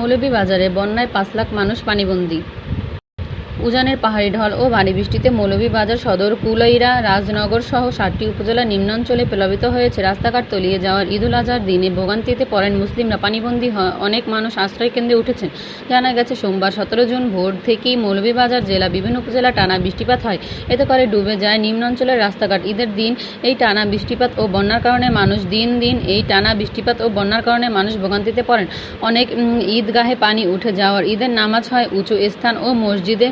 মৌলভীবাজারে বন্যায় পাঁচ লাখ মানুষ পানিবন্দী। উজানের পাহাড়ি ঢল ও ভারী বৃষ্টিতে মৌলভীবাজার সদর কুলাইড়া রাজনগর সহ সাতটি উপজেলা নিম্নাঞ্চলে প্লাবিত হয়েছে। রাস্তাঘাট তলিয়ে যাওয়ার ঈদুল আজহার দিনে ভোগান্তিতে পড়েন মুসলিমরা। পানিবন্দী হয় অনেক মানুষ আশ্রয় কেন্দ্রে উঠেছেন। জানা গেছে, সোমবার সতেরো জুন ভোর থেকেই মৌলভীবাজার জেলা বিভিন্ন উপজেলা টানা বৃষ্টিপাত হয়। এতে করে ডুবে যায় নিম্নাঞ্চলের রাস্তাঘাট। ঈদের দিন এই টানা বৃষ্টিপাত ও বন্যার কারণে মানুষ দিন দিন এই টানা বৃষ্টিপাত ও বন্যার কারণে মানুষ ভোগান্তিতে পড়েন। অনেক ঈদগাহে পানি উঠে যাওয়ার ঈদের নামাজ হয় উঁচু স্থান ও মসজিদে।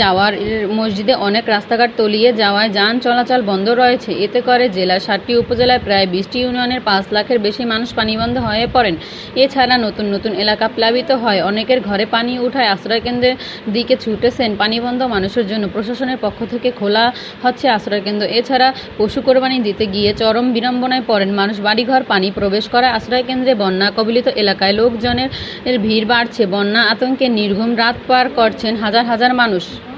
যাওয়ার মসজিদে অনেক রাস্তাঘাট তলিয়ে যাওয়ায় যান চলাচল বন্ধ রয়েছে। এতে করে জেলার ষাটটি উপজেলায় প্রায় বিশটি ইউনিয়নের পাঁচ লাখের বেশি মানুষ পানিবন্ধ হয়ে পড়েন। এছাড়া নতুন নতুন এলাকা প্লাবিত হয়। অনেকের ঘরে পানি উঠায় আশ্রয়কেন্দ্রের দিকে ছুটেছেন পানিবন্ধ মানুষের জন্য। প্রশাসনের পক্ষ থেকে খোলা হচ্ছে আশ্রয়কেন্দ্র এছাড়া পশু কোরবানি দিতে গিয়ে চরম বিড়ম্বনায় পড়েন মানুষ। বাড়িঘর, পানি প্রবেশ করা আশ্রয়কেন্দ্রে বন্যা কবলিত এলাকায় লোকজনের ভিড় বাড়ছে। বন্যা আতঙ্কে নির্ঘুম রাত পার করছেন হাজার হাজার মানুষ